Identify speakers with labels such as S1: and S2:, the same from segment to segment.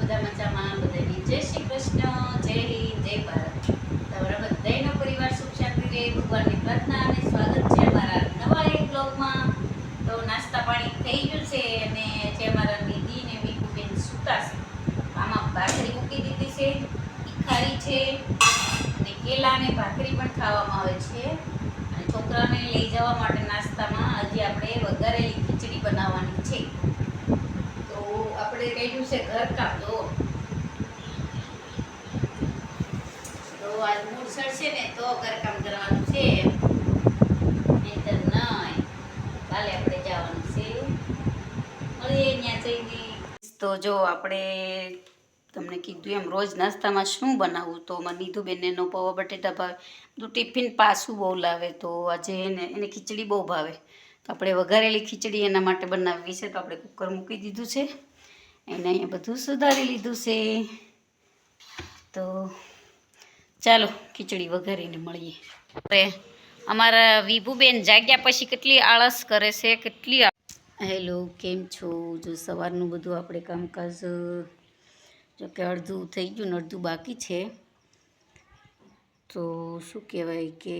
S1: બધા મજામાં, બધાની જય શ્રી કૃષ્ણ, જય હિન્દ, જય ભારત. તમારા બધાનો પરિવાર સુખ શાંતિ રહે, ભગવાનની પ્રાર્થના અને સ્વાગત છે અમારા નવા એક બ્લોગમાં તો નાસ્તા પાણી થઈ ગયું છે અને જે અમારા નિધિ ને મીઠુબેન સૂતા છે. આમાં ભાખરી મૂકી દીધી છે તીખારી છે, અને કેલા અને ભાખરી પણ ખાવામાં આવે છે. અને છોકરાને લઈ જવા માટે નાસ્તામાં હજી આપણે વઘારેલી ખીચડી બનાવવાની છે તો આપણે કહ્યું છે ઘરકામ તો તો આજ ને તો ઘરકામ કરવાનું છે. તો જો આપણે તમને કીધું એમ રોજ નાસ્તામાં શું બનાવવું તો મને નીધુબેનને બેનનો પૌવા બટેટા ભાવે. બધું ટિફિન પાછું બહુ લાવે તો આજે એને એને ખીચડી બહુ ભાવે. આપણે વઘારેલી ખીચડી એના માટે બનાવવી છે. તો આપણે કુકર મૂકી દીધું છે. એને અહીંયા બધું સુધારી લીધું છે. તો ચાલો, ખીચડી વઘારીને મળીએ. અરે અમારા વિભુબેન જાગ્યા પછી કેટલી આળસ કરે છે, કેટલી હેલો, કેમ છો? જો સવારનું બધું આપણે કામકાજ, જો કે અડધું થઈ ગયું ને અડધું બાકી છે. તો શું કહેવાય કે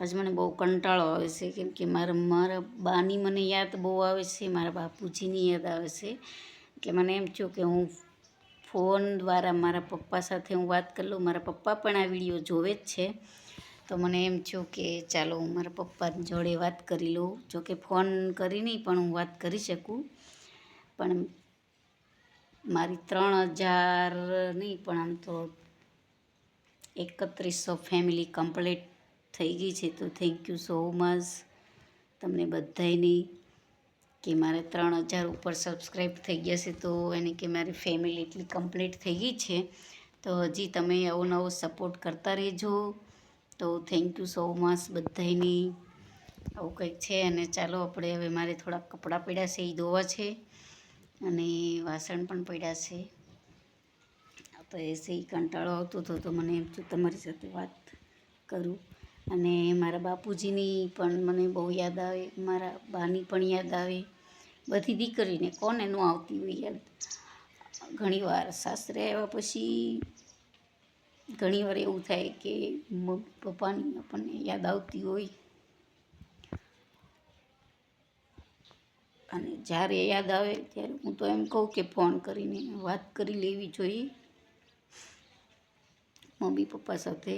S1: આજ મને બહુ કંટાળો આવે છે, કેમ કે મારા મારા બાની મને યાદ બહુ આવે છે, મારા બાપુજીની યાદ આવે છે. એટલે મને એમ થયું કે હું ફોન દ્વારા મારા પપ્પા સાથે હું વાત કરી લઉં. મારા પપ્પા પણ આ વીડિયો જોવે જ છે. તો મને એમ થયું કે ચાલો હું મારા પપ્પા જોડે વાત કરી લઉં. જોકે ફોન કરી નહીં પણ હું વાત કરી શકું. પણ મારી ત્રણ હજાર નહીં પણ આમ તો એકત્રીસો ફેમિલી કમ્પ્લીટ થઈ ગઈ છે. તો થેન્ક યુ સો મચ તમને બધાયની કે મારે ત્રણ હજાર ઉપર સબસ્ક્રાઈબ થઈ ગયા છે, તો એને કે મારી ફેમિલી એટલી કમ્પ્લીટ થઈ ગઈ છે. તો હજી તમે આવો નવો સપોર્ટ કરતા રહેજો. તો થેન્ક યુ સો મચ બધાયની. આવું કંઈક છે અને ચાલો આપણે હવે મારે થોડા કપડાં પડ્યા છે, એ ધોવા છે અને વાસણ પણ પડ્યા છે. તો એ સહી કંટાળો આવતો હતો, તો મને એમ થયું તમારી સાથે વાત કરું. અને મારા બાપુજીની પણ મને બહુ યાદ આવે, મારા બાની પણ યાદ આવે. બધી દીકરીને કોને ન આવતી હોય યાદ ઘણીવાર સાસરે આવ્યા પછી ઘણીવાર એવું થાય કે મમ્મી પપ્પાની આપણને યાદ આવતી હોય. અને જ્યારે યાદ આવે ત્યારે હું તો એમ કહું કે ફોન કરીને વાત કરી લેવી જોઈએ. મમ્મી પપ્પા સાથે.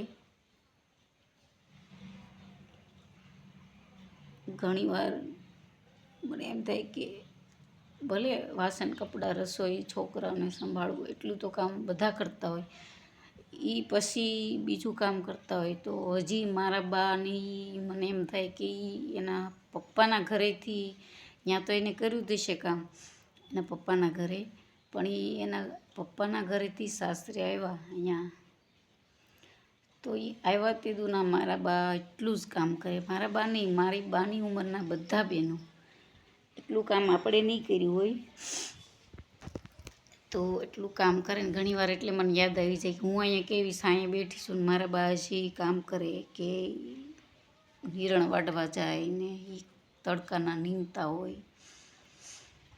S1: ઘણીવાર મને એમ થાય કે ભલે વાસણ, કપડાં, રસોઈ, છોકરાઓને સંભાળવું એટલું તો કામ બધા કરતા હોય. એ પછી બીજું કામ કરતા હોય તો હજી મારા બાની મને એમ થાય કે એના પપ્પાના ઘરેથી ત્યાં તો એને કર્યું દેશે કામ, એના પપ્પાના ઘરે. પણ એ એના પપ્પાના ઘરેથી સાસરે આવ્યા અહીંયા. તો એ આવ્યા તે દુના મારા બા એટલું જ કામ કરે. મારા બા નહીં મારી બાની ઉંમરના બધા બહેનો એટલું કામ આપણે નહીં કર્યું હોય. તો એટલું કામ કરે ને ઘણીવાર એટલે મને યાદ આવી જાય કે હું અહીંયા કેવી સાંયે બેઠી છું ને મારા બા હજી કામ કરે કે હિરણ વાઢવા જાય ને એ તડકાના નીમતા હોય.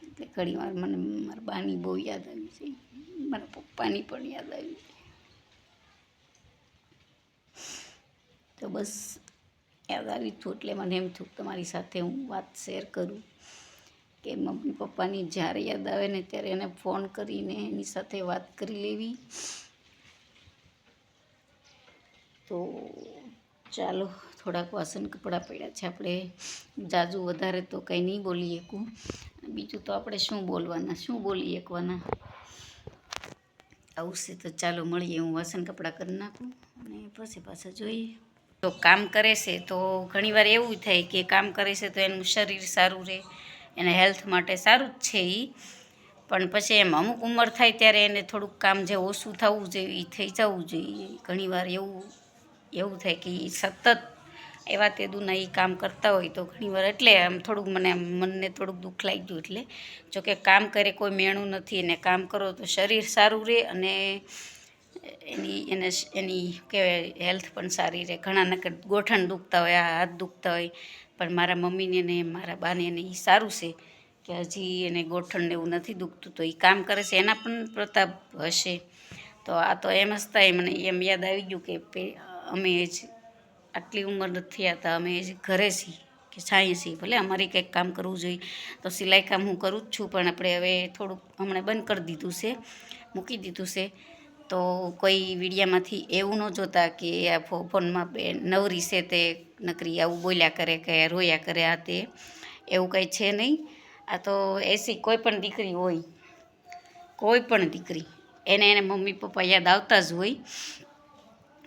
S1: એટલે ઘણીવાર મને મારા બાની બહુ યાદ આવી જાય. મારા પપ્પાની પણ યાદ આવી જાય. તો બસ યાદ આવી હતું એટલે મને એમ થયું તમારી સાથે હું વાત શેર કરું. કે મમ્મી પપ્પાની જ્યારે યાદ આવે ને ત્યારે એને ફોન કરીને એની સાથે વાત કરી લેવી. તો ચાલો, થોડાક વાસણ કપડાં પડ્યા છે. આપણે જાજુ વધારે તો કંઈ નહીં બોલી શકું બીજું તો આપણે શું બોલવાના? શું બોલી શકવાના આવશે તો ચાલો મળીએ. હું વાસણ કપડાં કરી નાખું અને પછી પાછા જોઈએ. તો કામ કરે છે તો ઘણીવાર એવું થાય કે કામ કરે છે તો એનું શરીર સારું રહે. એના હેલ્થ માટે સારું જ છે એ પણ પછી એમ અમુક ઉંમર થાય ત્યારે એને થોડુંક કામ જે ઓછું થવું જોઈએ એ થઈ જવું જોઈએ. ઘણીવાર એવું એવું થાય કે એ સતત એવા તે દુના એ કામ કરતા હોય તો ઘણીવાર એટલે આમ થોડુંક મને મનને થોડુંક દુઃખ લાગ્યું એટલે. જોકે કામ કરે કોઈ મેણું નથી અને કામ કરો તો શરીર સારું રહે અને એની, એને એની કહેવાય હેલ્થ પણ સારી રહે. ઘણા નકર ગોઠણ દુખતા હોય, આ હાથ દુખતા હોય. પણ મારા મમ્મીને ને મારા બાને એને એ સારું છે કે હજી એને ગોઠણને એવું નથી દુખતું. તો એ કામ કરે છે. એના પણ પ્રતાપ હશે. તો આ તો એમ થાય. મને એમ યાદ આવી ગયું કે અમે જ આટલી ઉંમર નથી હતા અમે જ ઘરે છીએ કે છાંય છીએ. ભલે અમારે કંઈક કામ કરવું જોઈએ. તો સિલાઈ કામ હું કરું જ છું. પણ આપણે હવે થોડુંક હમણાં બંધ કરી દીધું છે. મૂકી દીધું છે. તો કોઈ વિડીયામાંથી એવું ન જોતા કે આ ફોનમાં બે નવરી છે તે નકરી આવું બોલ્યા કરે કે રોયા કરે આ તે, એવું કંઈ છે નહીં. આ તો એસી કોઈ પણ દીકરી હોય, કોઈ પણ દીકરી, એને એને મમ્મી પપ્પા યાદ આવતા જ હોય.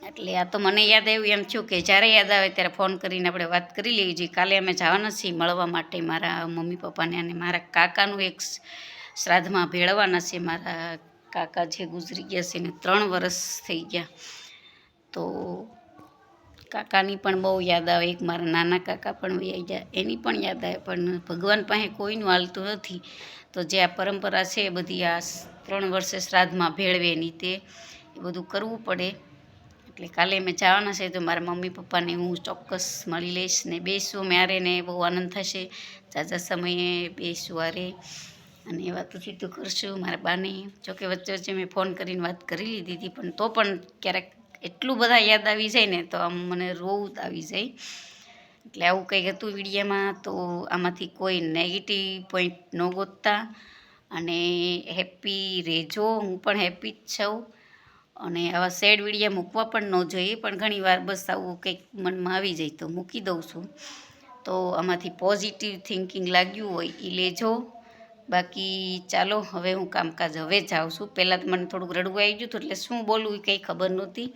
S1: એટલે આ તો મને યાદ આવ્યું એમ થયું કે જ્યારે યાદ આવે ત્યારે ફોન કરીને આપણે વાત કરી લેવી જોઈએ. કાલે અમે જવાના છીએ મળવા માટે મારા મમ્મી પપ્પાને અને મારા કાકાનું એક શ્રાદ્ધમાં ભેળવાના છે મારા કાકા જે ગુજરી ગયા છે ને ત્રણ વર્ષ થઈ ગયા. તો કાકાની પણ બહુ યાદ આવે, એક મારા નાના કાકા પણ વૈયા ગયા, એની પણ યાદ આવે, પણ ભગવાન પાસે કોઈનું હાલતું નથી. તો જે આ પરંપરા છે એ બધી આ ત્રણ વર્ષે શ્રાદ્ધમાં ભેળવે એની તે, એ બધું કરવું પડે. એટલે કાલે મેં જવાના છે તો મારા મમ્મી પપ્પાને હું ચોક્કસ મળી લઈશ ને બેસું, મારે ને બહુ આનંદ થશે. જાજા સમયે બેસું આરે અને એ વાતો સીધું કરશું. મારા બાને, જોકે વચ્ચે વચ્ચે મેં ફોન કરીને વાત કરી લીધી હતી, પણ તો પણ ક્યારેક એટલું બધા યાદ આવી જાય ને, તો આમ મને રોવું આવી જાય. એટલે આવું કંઈક હતું વિડીયામાં, તો આમાંથી કોઈ નેગેટિવ પોઈન્ટ ન ગોતતા. અને હેપી રહેજો, હું પણ હેપી જ છું. અને આવા સેડ વિડીયા મૂકવા પણ ન જોઈએ, પણ ઘણીવાર બસ આવું કંઈક મનમાં આવી જાય, તો મૂકી દઉં છું. તો આમાંથી પોઝિટિવ થિંકિંગ લાગ્યું હોય એ લેજો. બાકી ચાલો, હવે હું કામકાજ હવે જાઉં છું. પહેલાં તો મને થોડુંક રડવું આવી ગયું હતું, એટલે શું બોલવું એ કંઈ ખબર નહોતી.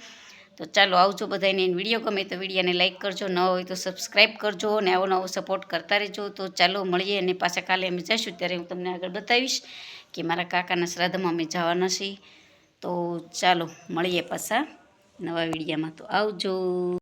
S1: તો ચાલો, આવજો બધાને વીડિયો ગમે તો વિડીયોને લાઇક કરજો, ન હોય તો સબસ્ક્રાઈબ કરજો અને આવો નવો સપોર્ટ કરતા રહેજો. તો ચાલો, મળીએ અને પાછા કાલે અમે જઈશું, ત્યારે હું તમને આગળ બતાવીશ કે મારા કાકાના શ્રાદ્ધમાં અમે જવાના છીએ. તો ચાલો, મળીએ પાછા નવા વિડીયામાં. તો આવજો.